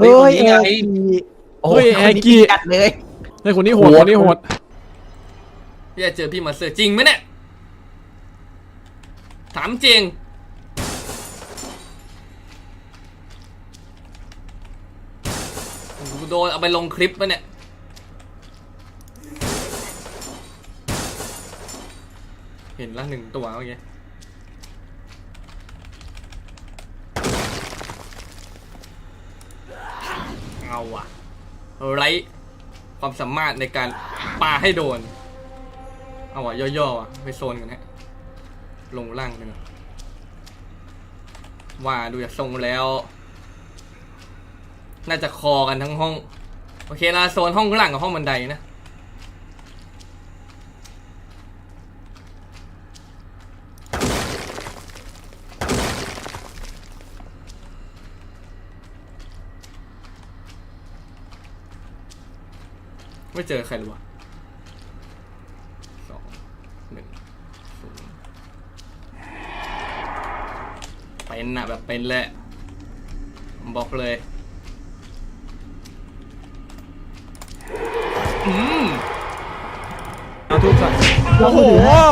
เฮ้ยเฮ้ยคนนี้ไงแอร์กีโอ้เฮ้ยคนแอร์นี้กี้จัดเลยเฮ้ยคนนี้โหดโหดคนนี้โหดพี่จะเจอพี่มาสเตอร์จริงไหมเนี่ย ถามจริงโดนเอาไปลงคลิปปะเนี่ย เห็นละหนึ่งตัวเมื่อกี้ เอาอะไรความสามารถในการปาให้โดน เอาวะย่อๆอะไปโซนกันฮะลงล่างหนึ่งว่าดูจากทรงแล้ว น่าจะคอกันทั้งห้อง โอเคนะโซนห้องล่างกับห้องบันไดนะ ไม่เจอใครเลยวะสองหนึ่งศูนย์เป็นอะแบบเป็นแหละผมบอกเลยอืมเอาทุบใส่โอ้โห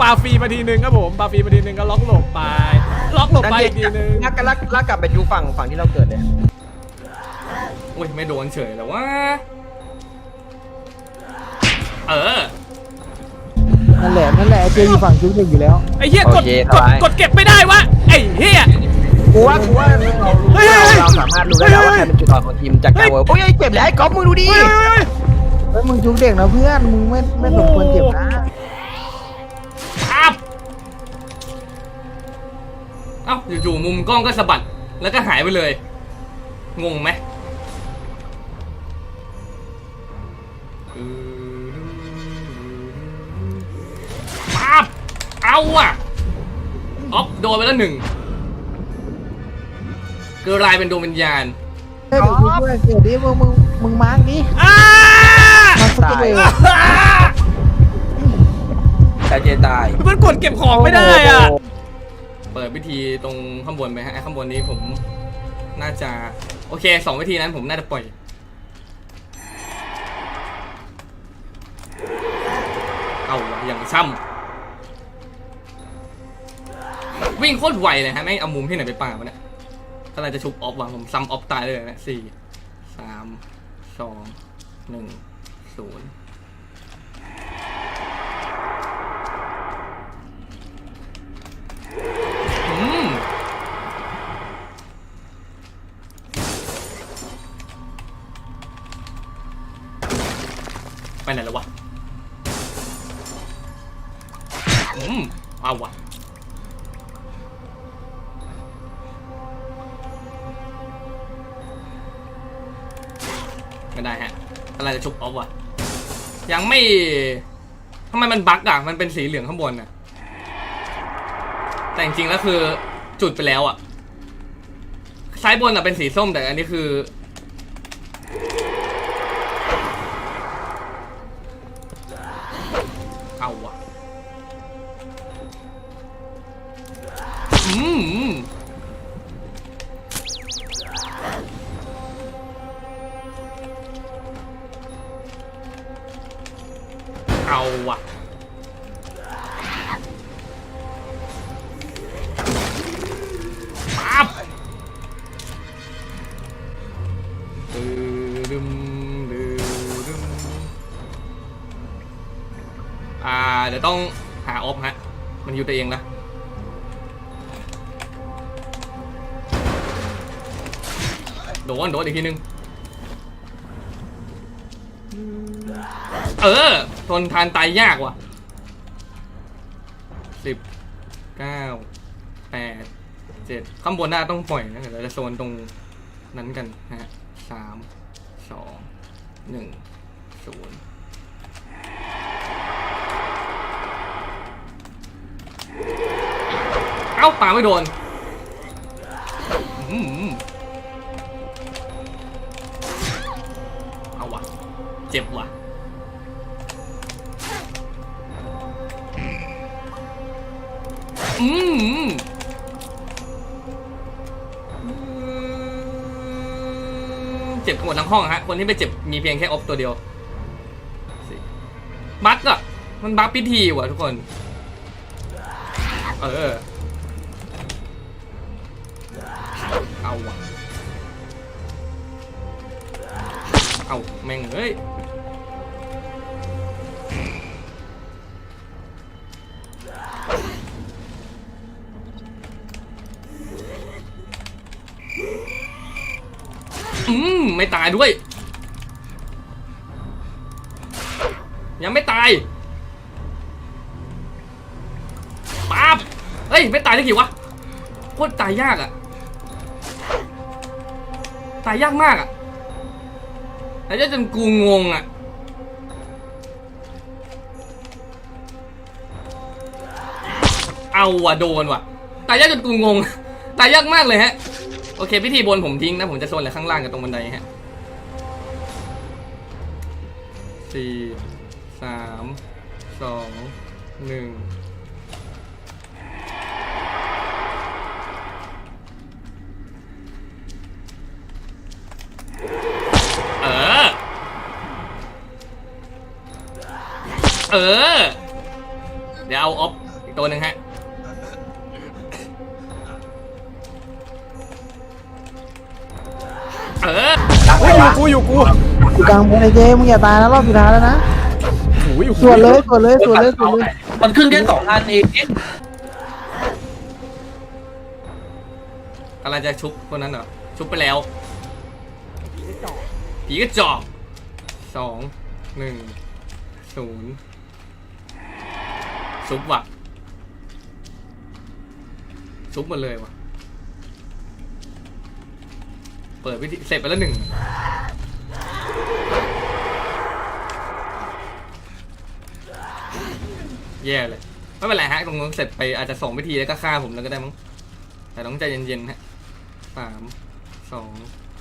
ปาฟรีมาทีนึงครับผมปาฟรีมาทีนึงก็ล็อกหลบไป ล็อกหลบไปอีกทีนึง ลักลักลักกลับไปดูฝั่งฝั่งที่เราเกิดเลยอุ้ย ไม่โดนเฉยแล้วว่า เออ นั่นแหละนั่นแหละไอ้เจอยู่ฝั่งจุ๊กหนึ่งอยู่แล้วไอ้เหี้ยกดโอเคกดสบาย กดเก็บไม่ได้วะไอ้เหี้ย กูว่ากูว่าเรารู้เฮ้ยเฮ้ยเฮ้ยเราสามารถรู้ได้แล้วว่าใครเป็นจุดอ่อนของทีมจากการเวิร์กโอ้ยเจ็บแล้วไอ้ก๊อฟมึงดูดิ เฮ้ยเฮ้ยเฮ้ยเฮ้ยมึงจุ๊กเด็กนะเพื่อนมึงไม่ไม่สมควรเจ็บนะอัพเอ้าอยู่ๆมุมกล้องก็สะบัด แล้วก็หายไปเลย งงไหม เอาอะออฟโดนไปแล้วหนึ่งเกอร์ลายเป็นดวงวิญญาณเฮ้ยเดี๋ยวกูช่วยเกิดดิมึงมึงมึงมาร์กดิอ้ามาร์กซุปเปอร์เวย์แต่เจตายมันกดเก็บของไม่ได้อะ เปิดวิธีตรงข้างบนไหมฮะไอ้ข้างบนนี้ผม น่าจะ โอเคสองวิธีนั้นผมน่าจะปล่อยเอาวะอย่างช่ำ วิ่งโคตรไวเลยฮะแม่งเอามุมที่ไหนไปป่าวะเนี่ยกำลังจะชุบออฟวะผมซ้ำออฟตายเลยนะสี่สามสองหนึ่งศูนย์ไปไหนแล้ววะ อืมเอาวะ ไม่ได้ฮะอะไรจะชุบออฟวะยังไม่ทำไมมันบั๊กอะ มันเป็นสีเหลืองข้างบนอะ แต่จริงๆแล้วคือจุดไปแล้วอะ ซ้ายบนอะเป็นสีส้มแต่อันนี้คือ วะปั๊บดืดึมดืดึมอ่า เดี๋ยวต้องหาออฟฮะ มันอยู่ตัวเองนะโดนโดนอีกทีนึง เออ ทนทานตายยากว่ะสิบเก้าแปดเจ็ดข้างบนหน้าต้องปล่อยนะเดี๋ยวเราจะโซนตรงนั้นกันนะฮะสามสองหนึ่งศูนย์เอ้าปาไม่โดนอืมเอาวะเจ็บว่ะ อืมเจ็บกันหมดทั้งห้องฮะ คนที่ไม่เจ็บมีเพียงแค่ออฟตัวเดียว บั๊กอะมันบั๊กพิธีว่ะทุกคน เออ เอาว่ะ เอาแม่งเฮ้ย ไม่ตายด้วย ยังไม่ตายปั๊บเฮ้ย ไม่ตายได้กี่วะโคตรตายยากอะตายยากมากอะแล้วจจนกูงงอะเอาว่ะโดนว่ะตายยากจนกูงง ตายยากมากเลยฮะ โอเคพิธีบนผมทิ้งนะ ผมจะโซนเหลือข้างล่างกับตรงบันไดฮะ สี่สามสองหนึ่งเออ เออ เดี๋ยวเอาออฟอีกตัวหนึ่งฮะ เออเฮ้ยอยู่กูอยู่กู อยู่กลางบนไอ้เจมึงอย่าตายนะรอบสุดท้ายแล้วนะโอ้ยอยู่กูสวนเลยสวนเลยสวนเลยสวนเลยมันขึ้นแค่สองอันเองอะไรจะชุบคนนั้นเหรอ ชุบไปแล้ว ผีกระจอกสองหนึ่งศูนย์ชุบว่ะ ชุบหมดเลยว่ะ เปิดวิธีเสร็จไปแล้วหนึ่ง แย่เลย ไม่เป็นไรฮะ ตรงนู้นเสร็จไปอาจจะสองวิธีแล้วก็ฆ่าผมแล้วก็ได้มั้ง แต่ต้องใจเย็นๆฮะสามสอง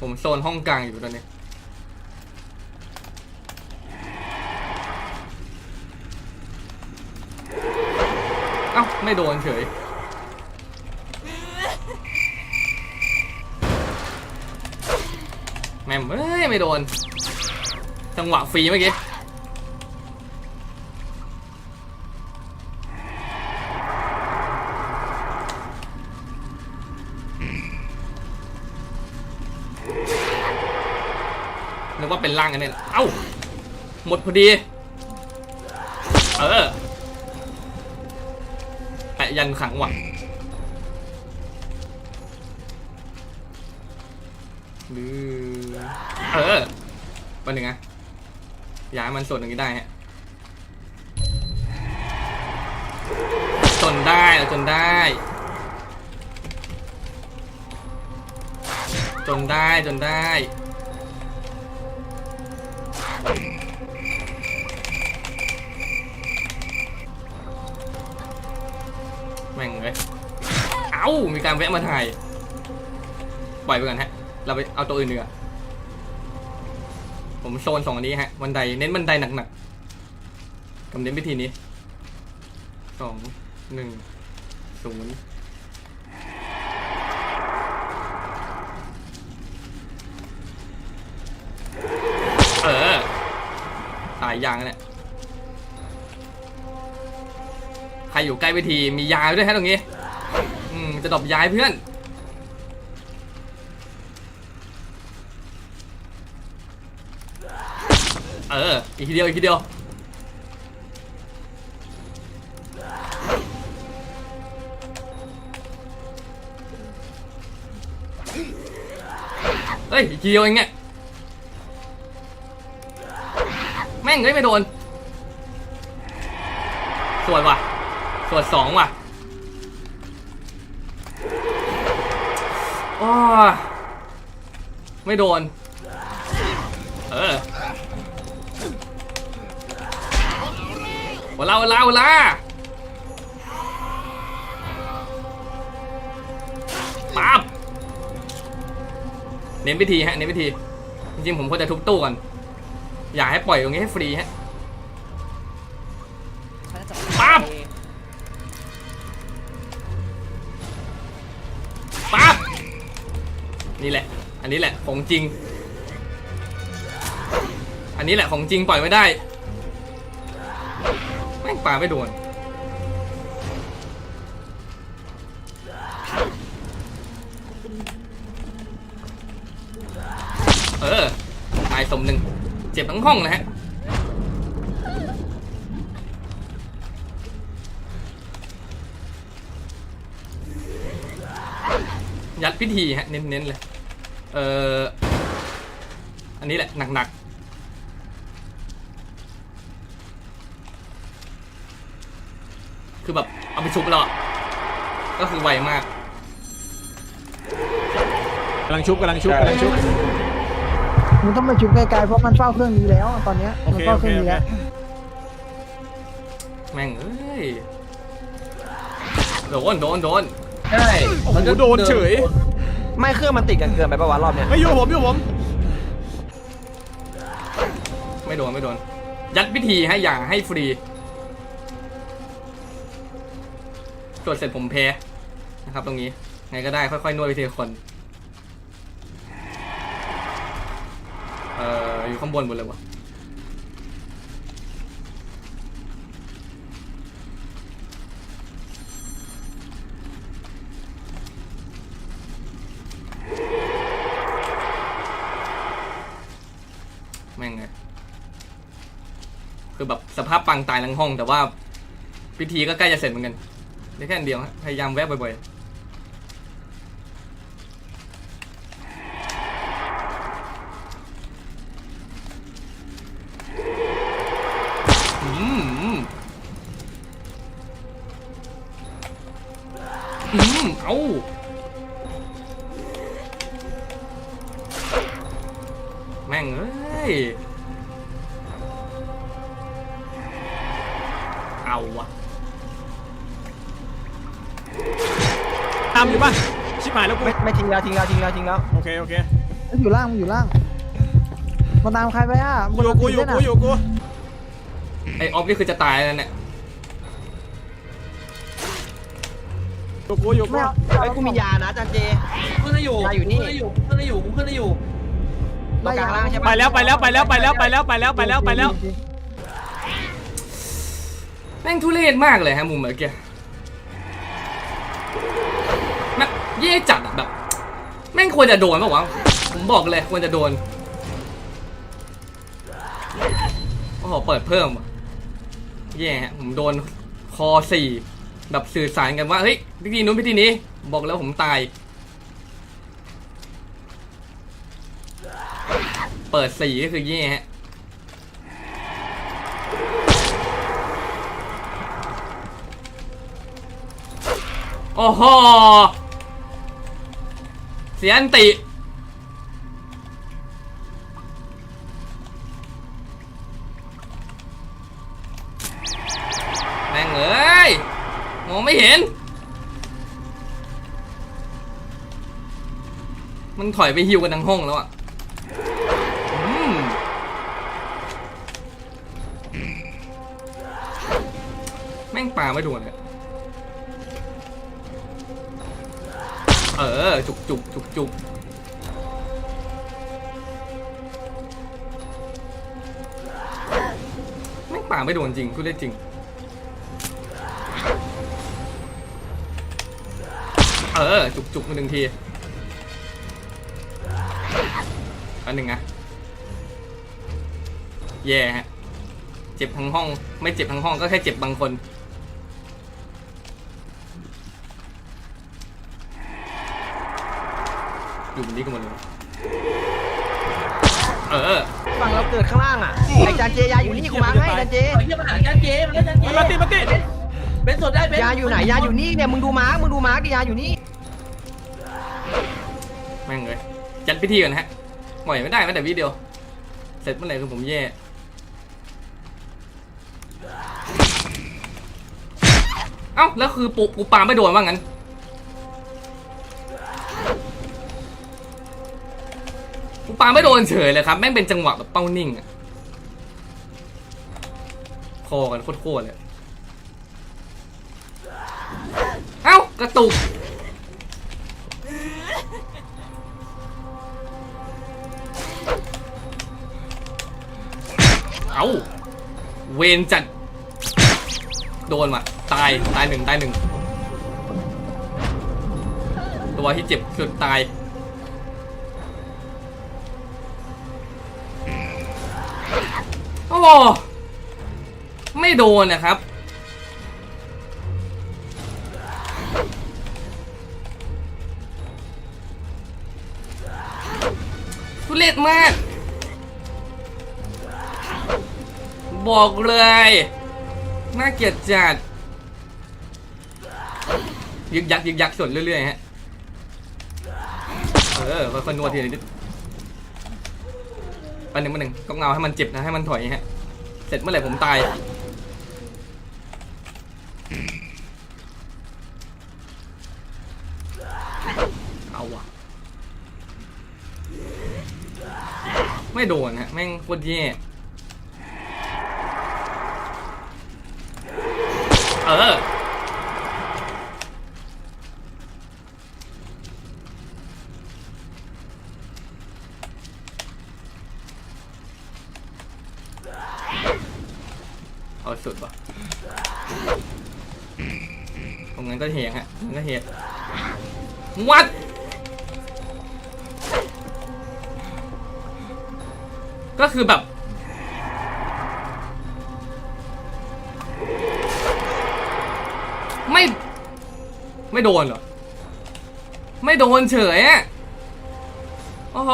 ผมโซนห้องกลางอยู่ตอนนี้ เอ้า ไม่โดนเฉยแม่มเอ้ย ไม่โดน จังหวะฟรีเมื่อกี้นึกว่าเป็นร่างกันเนี่ยเอ้า หมดพอดี เออแปะยันขังว่ะหรือเออวันหนึ่งอะ ย้ายมันส่วนหนึ่งนี้ได้ฮะจนได้เอาจนได้ จนได้จนได้แม่งเลยเอ้ามีการแวะมาถ่ายปล่อยไปก่อนฮะ เราไปเอาตัวอื่นดีกว่า ผมโซนสองอันนี้ฮะบันไดเน้นบันไดหนักๆกับเน้นวิธีนี้สองหนึ่งศูนย์เออ ตายยางเนี่ยใครอยู่ใกล้เวทีมียาด้วยฮะตรงนี้ อืมจะดอปยายเพื่อน อีกทีเดียวอีกทีเดียวเฮ้ยอีกทีเดียวเองเนี่ยแม่งเอ้ยไม่โดนสวยว่ะสวยสองว่ะโอ้ไม่โดน เออ วลาเวลาเวลาปั๊บเน้นวิธีฮะเน้นวิธี จริงๆผมควรจะทุบตู้ก่อน อยากให้ปล่อยตรงนี้ให้ฟรีฮะปั๊บปั๊บนี่แหละ อันนี้แหละของจริง อันนี้แหละของจริงปล่อยไม่ได้ แม่าไม่โดน เออ ตายสมหนึ่ง เจ็บทั้งห้องนะฮะ ยัดพิธีฮะ เน้นๆเลย เอออันนี้แหละ หนักๆ คือแบบเอาไปชุบแล้วอะก็คือไวมาก กำลังชุบกำลังชุบกำลังชุบมึงต้องไปจุดไกลๆเพราะมันเฝ้าเครื่องนี้แล้วตอนเนี้ยโอมันเคเฝ้าโอเคเครื่องโอนี้เคแล้วแม่งเอ้ย โดน โดน โดน ใช่โอ้โหโดนเฉย ไม่เครื่องมันติดกันเกินไปปะวะรอบเนี้ยไม่อยู่ผมอยู่ผมไม่โดน ไม่โดน ยัดพิธีให้อย่าให้ฟรี ตรวจเสร็จผมแพ้นะครับตรงนี้ไงก็ได้ค่อยๆนวดไปทีละคนเอ่ออยู่ข้างบนหมดเลยวะแม่งไงคือแบบสภาพปังตายทั้งห้อง แต่ว่าพิธีก็ใกล้จะเสร็จเหมือนกัน ได้แค่อันเดียวฮะพยายามแวะบ่อยๆอืมอืมอืมเอา แล้วกูไม่ไม่ทิ้งแล้วทิ้งแล้วทิ้งแล้วทิ้งแล้วโอเคโอเคมันอยู่ล่างมันอยู่ล่าง มันตามใครไปอะอยู่กูอยู่กูอยู่กูไอออฟนี่คือจะตายแล้วเนี่ยอยู่กูอยู่กูไม่เอาไอ้ยกูมียานะจันเจขึ้นได้อยู่ยาอยู่นี่ขึ้นได้อยู่ขึ้นได้อยู่กูขึ้นได้อยู่ตรงกลางล่างใช่ปะไปแล้วไปแล้วไปแล้วไปแล้วไปแล้วไปแล้วไปแล้วไปแล้วแม่งทุเรศมากเลยฮะมุมเมื่อกี้แม่งเย่จัดอะแบบแม่งควรจะโดนป่าวะผมบอกเลยควรจะโดนโอ้โหเปิดเพิ่มแย่ฮะผมโดนคอสี่แบบสื่อสารกันว่าเฮ้ยพิธีนู้นพิธีนี้ บอกแล้วผมตาย เปิดสี่ก็คือแย่ฮะโอ้โห สียอันติ แม่งเอ้ยมองไม่เห็น มันถอยไปฮิวกันทั้งห้องแล้วอะแม่งปลาไม่โดนเลย ออ จุกจุกจุกจุกแม่งป่าไม่โดนจริงพูดได้จริง เออ จุกจุกมาหนึ่งทีอันหนึ่งอะแย่ฮะ เจ็บทั้งห้อง ไม่เจ็บทั้งห้องก็แค่เจ็บบางคน อยู่บนนี้กันหมดเลยเออ ฝั่งเราเกิดข้างล่างอะไอ้จันเจยาอยู่นี่กูมาให้จันเจเฮ้ยมาหาจานเจมาแล้วจานเจมาติมาติเบนสดได้เบนยาอยู่ไหนยาอยู่นี่เนี่ยมึงดูมาร์กมึงดูมาร์กดิยาอยู่นี่แม่งเลยจัดพิธีก่อนนะฮะปล่อยไม่ได้แม้แต่วิดีโอเสร็จเมื่อไหร่คือผมแย่เอ้าแล้วคือปูปูปาไม่โดนว่างั้น ปาไม่โดนเฉยเลยครับ แม่งเป็นจังหวะแบบเป้านิ่งอะคอกันโคตรเลยเอ้ากระตุกเอ้าเวนจัด โดนว่ะ ตาย ตายหนึ่งตายหนึ่ง ตัวที่เจ็บสุดตาย หไม่โดนนะครับ ทุเรศมาก บอกเลย น่าเกลียดจัด ยึกยักยึกยักส่วนเรื่อยๆฮะ เออค่อยๆนวดทีละนิดปันหนึ่งปันหนึ่งต้องาให้มันเจ็บนะ ให้มันถอยฮะ สร็จเมื่อไหร่ผมตาย เอาวะไม่โดนฮะ แม่งโคตรแย่เออ เอาสุดว่ะตรงนั้นก็ เหงฮะตรงนั้นก็เหงวัดก็คือแบบ ไม่ ไม่โดนเหรอ ไม่โดนเฉยอะโอ้โห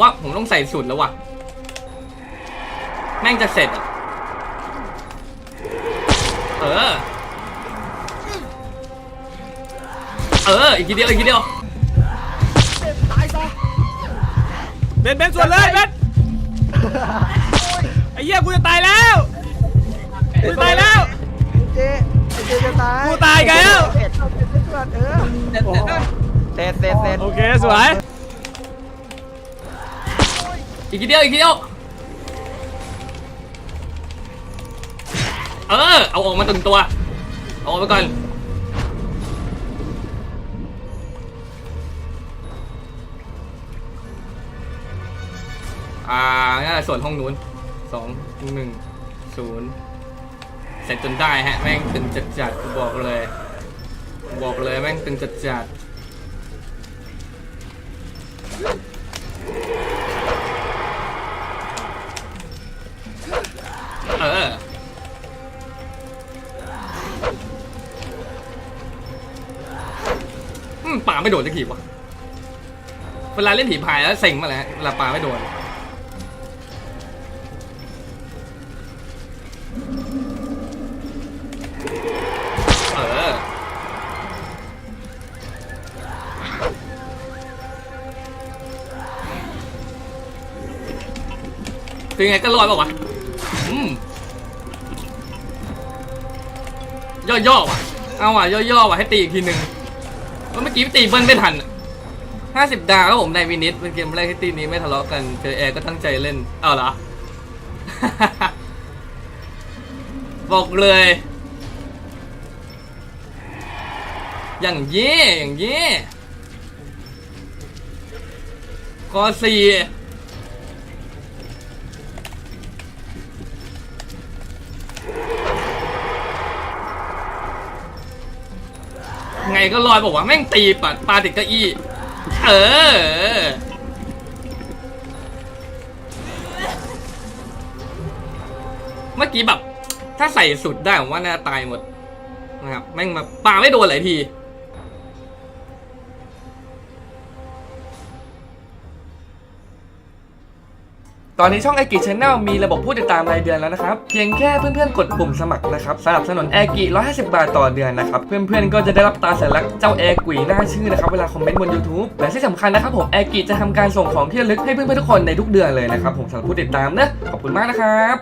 ว่าผมต้องใส่สุดแล้วว่ะ แม่งจะเสร็จอะเออ เออ อีกทีเดียว อีกทีเดียวเบนเบนส่วนเลยเบนไอ้เหี้ยกูจะตายแล้วกูจะตายแล้ว เจไอ้เจจะตายกูตายแล้วเอ็ดเอาเอ็ดเอาเอ็ดเออเสร็จเสร็จนะเสร็จเสร็จเสร็จ โอเคสวย อีกทีเดียวอีกทีเดียวเออเอาออกมาตึงตัวเอาออกไปก่อนอ่าน่าจะส่วนห้องนู้นสองหนึ่งศูนย์เสร็จจนได้ฮะแม่งตึงจัดจัดบอกเลย บอกเลยแม่งตึงจัดจัด ไม่โดนสักทีวะเวลาเล่นผีพายแล้วเซ็งมาแล้วเวลาป่าไม่โดนเออเป็นไงก็รอดป่าวะย่อๆว่ะ เอาว่ะย่อๆว่ะให้ตีอีกทีหนึ่ง เมื่อกี้ตีเบิ้ลไม่ทันห้าสิบดาวครับผมในวินิตเป็นเกมแรกที่ตีนี้ไม่ทะเลาะกันเจอแอร์ก็ตั้งใจเล่น เอาเหรอ บอกเลย อย่างเย่อย่างเย่กอสี่ ไงก็ลอยบอกว่าแม่งตีปะปลาติดเก้าอี้ เออ เมื่อกี้แบบ ถ้าใส่สุดได้ผมว่าน่าตายหมดนะครับแม่งมาปาไม่โดนหลายที ตอนนี้ช่องไอกิชแนลมีระบบผู้ติดตามรายเดือนแล้วนะครับ เพียงแค่เพื่อนๆ กดปุ่มสมัครนะครับสนับสนุนแอกิ150 บาทต่อเดือนนะครับ เพื่อนๆ ก็จะได้รับตาสัญลักษณ์เจ้าแอกุยหน้าชื่อนะครับ เวลาคอมเมนต์บน YouTube และที่สำคัญนะครับผมแอกิจะทำการส่งของที่ระลึกให้เพื่อนๆทุกคนในทุกเดือนเลยนะครับผมสำหรับผู้ติดตามนะขอบคุณมากนะครับ